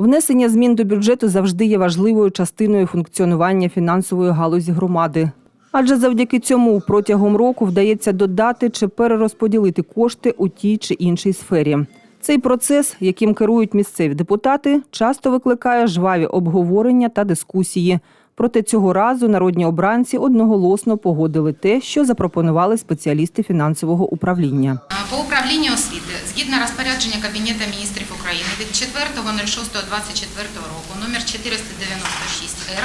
Внесення змін до бюджету завжди є важливою частиною функціонування фінансової галузі громади. Адже завдяки цьому протягом року вдається додати чи перерозподілити кошти у тій чи іншій сфері. Цей процес, яким керують місцеві депутати, часто викликає жваві обговорення та дискусії. Проте цього разу народні обранці одноголосно погодили те, що запропонували спеціалісти фінансового управління. По управлінню освіти, згідно розпорядження Кабінету міністрів України від 4.06.24 року номер 496-Р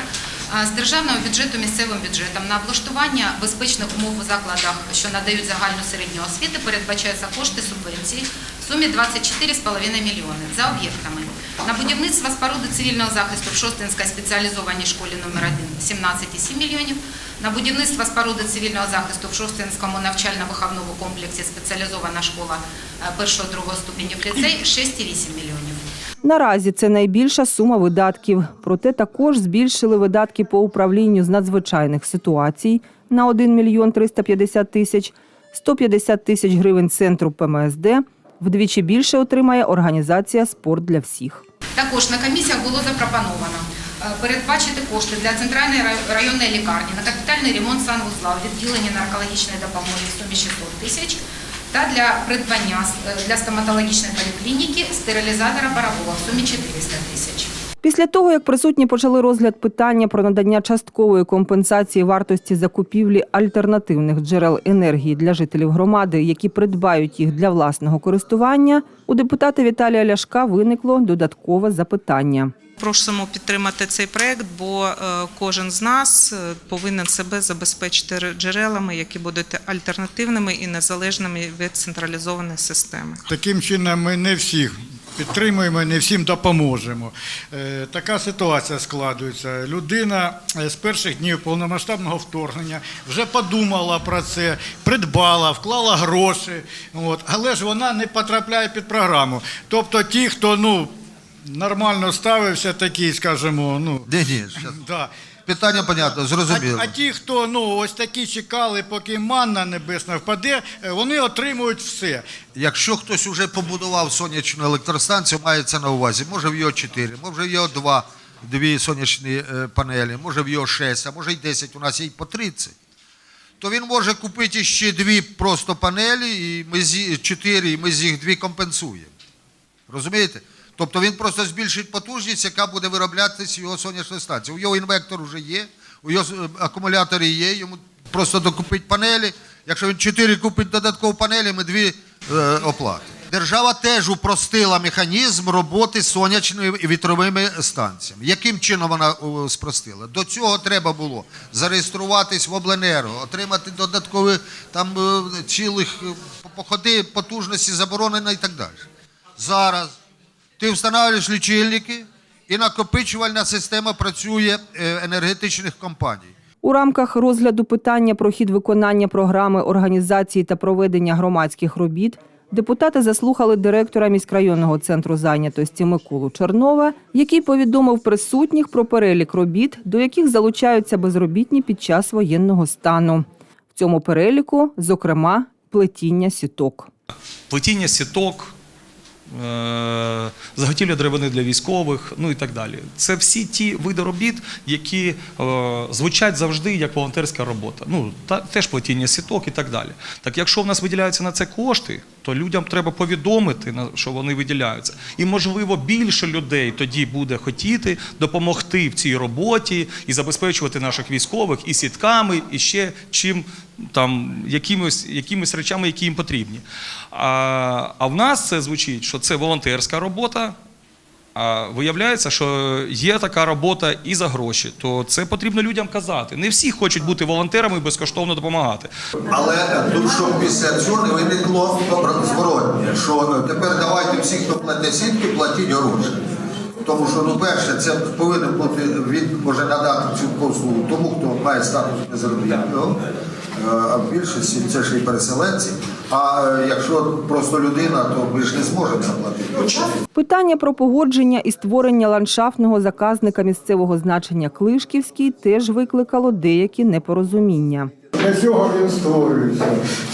з державного бюджету місцевим бюджетом на облаштування безпечних умов у закладах, що надають загальну середню освіти, передбачаються кошти субвенції сумі 24,5 мільйони за об'єктами. На будівництво споруди цивільного захисту в Шостинській спеціалізованій школі номер 1 17,7 мільйонів, на будівництво споруди цивільного захисту в Шостинському навчально-виховному комплексі спеціалізована школа 1-2 ступенів ліцей 6,8 мільйонів. Наразі це найбільша сума видатків. Проте також збільшили видатки по управлінню з надзвичайних ситуацій на 1 мільйон 350 тисяч, 150 тисяч гривень центру ПМСД. Вдвічі більше отримає організація Спорт для всіх. Також на комісіях було запропоновано е, передбачити кошти для центральної районної лікарні на капітальний ремонт санвузла відділення наркологічної допомоги в сумі 600 тисяч та для придбання е, для стоматологічної поліклініки стерилізатора парового в сумі 400 тисяч. Після того, як присутні почали розгляд питання про надання часткової компенсації вартості закупівлі альтернативних джерел енергії для жителів громади, які придбають їх для власного користування, у депутата Віталія Ляшка виникло додаткове запитання. Просимо підтримати цей проект, бо е, кожен з нас е, повинен себе забезпечити джерелами, які будуть альтернативними і незалежними від централізованої системи. Таким чином ми не всіх підтримуємо, не всім допоможемо. Е, Така ситуація складується. Людина е, з перших днів повномасштабного вторгнення вже подумала про це, придбала, вклала гроші, от, але ж вона не потрапляє під програму. Тобто ті, хто ну, нормально ставився, такі, скажімо, ну, щас. да. Питання понятно, зрозуміло. А, а ті, хто ну ось такі чекали, поки манна небесна впаде, е, вони отримують все. Якщо хтось вже побудував сонячну електростанцію, мається на увазі, може в його 4, може в його 2, дві сонячні е, панелі, може в його 6, а може й 10, у нас є й по 30. То він може купити ще дві просто панелі, і ми з 4, і ми з їх дві компенсуємо. Розумієте? Тобто він просто збільшить потужність, яка буде вироблятися його сонячної станції. У його інвектор вже є, у його е, акумулятори є, йому просто докупить панелі. Якщо він 4 купить додаткові панелі, ми дві е, оплати. Держава теж упростила механізм роботи сонячними і вітровими станціями. Яким чином вона спростила? До цього треба було зареєструватись в обленерго, отримати додаткові там е, цілих е, походи потужності заборонено і так далі. Зараз ти встановлюєш лічильники, і накопичувальна система працює е, енергетичних компаній. У рамках розгляду питання про хід виконання програми організації та проведення громадських робіт депутати заслухали директора міськрайонного центру зайнятості Миколу Чернова, який повідомив присутніх про перелік робіт, до яких залучаються безробітні під час воєнного стану. В цьому переліку, зокрема, плетіння сіток. плетіння сіток, заготівля деревини для військових, ну і так далі. Це всі ті види робіт, які е, звучать завжди як волонтерська робота. Ну, та, теж плетіння сіток і так далі. Так якщо в нас виділяються на це кошти, то людям треба повідомити, що вони виділяються. І, можливо, більше людей тоді буде хотіти допомогти в цій роботі і забезпечувати наших військових і сітками, і ще чим там якимось, якимось речами, які їм потрібні. А, а в нас це звучить, що це волонтерська робота. А виявляється, що є така робота і за гроші, то це потрібно людям казати. Не всі хочуть бути волонтерами і безкоштовно допомагати. Але тут, щоб після цього не виникло зворотнє, що ну, тепер давайте всі, хто платить сітки, платіть гроші. Тому що, ну, перше, це повинен бути, він може надати цю послугу тому, хто має статус безробітного, Е, а в більшості це ж і переселенці. А е, якщо просто людина, то ми ж не зможемо заплатити. Питання про погодження і створення ландшафтного заказника місцевого значення Клишківський теж викликало деякі непорозуміння. Для цього він створюється,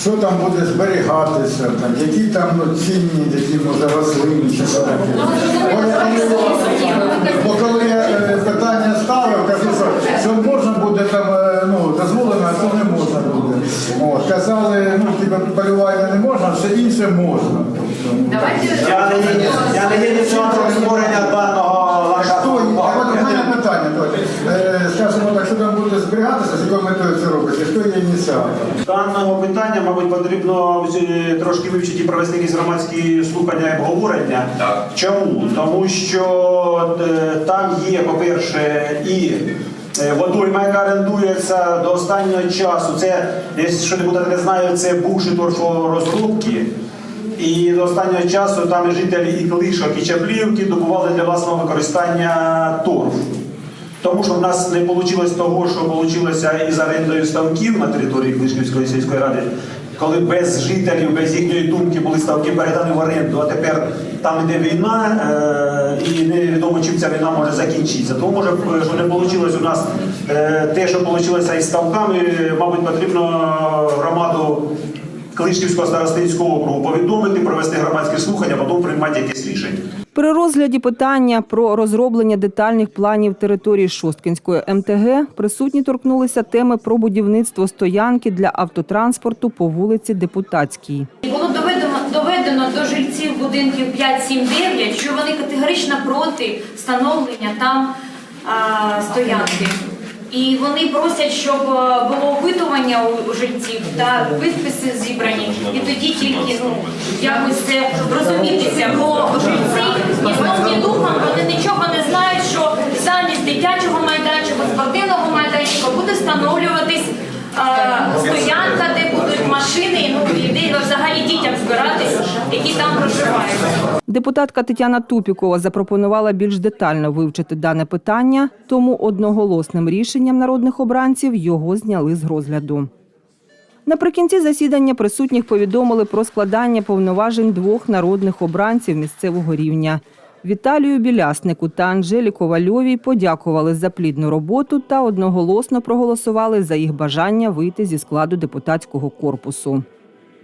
що там буде зберігатися, які там ну, цінні, які може рослини чи що. Бо коли я е, питання ставив, кажу, що можна буде там. Е, От, казали, ну, типу, полювання не можна, все інше можна. Давайте Я не є- я не є ініціатором створення даного ландшафту. А от у мене питання, Тоні. Е, скажімо так, що там буде зберігатися, з якою метою це робиться, хто є ініціатор? Даного питання, мабуть, потрібно е, трошки вивчити і провести якісь громадські слухання і обговорення. Так. Чому? Тому що е, там є, по-перше, і водойма, яка орендується до останнього часу. Це, якщо депутати не знають, це бувші торфорозрубки. І до останнього часу там жителі і Клишок, і Чаплівки добували для власного використання торф. Тому що в нас не вийшло того, що вийшло із орендою ставків на території Клишківської сільської ради, коли без жителів, без їхньої думки були ставки передані в оренду, а тепер там іде війна, е, і невідомо чим ця війна може закінчитися. Тому може, що не вийшло у нас е, те, що вийшло із ставками, мабуть, потрібно громаду Клишківського старостинського округу повідомити, провести громадські слухання, потім приймати якесь рішення. При розгляді питання про розроблення детальних планів території Шосткинської МТГ присутні торкнулися теми про будівництво стоянки для автотранспорту по вулиці Депутатській. Доведено, до жильців будинків 5, 7, 9, що вони категорично проти встановлення там а, стоянки. І вони просять, щоб е, було опитування у жильців та підписи зібрані. І тоді тільки ну якось це розумітися. Бо жильці сном, духом вони нічого не знають, що замість дитячого майданчика, спортивного майданчика буде встановлюватись е, стоянка, де машини, ну де взагалі дітям збиратись, які там проживають. Депутатка Тетяна Тупікова запропонувала більш детально вивчити дане питання, тому одноголосним рішенням народних обранців його зняли з розгляду. Наприкінці засідання присутніх повідомили про складання повноважень двох народних обранців місцевого рівня. Віталію Біляснику та Анжелі Ковальовій подякували за плідну роботу та одноголосно проголосували за їх бажання вийти зі складу депутатського корпусу.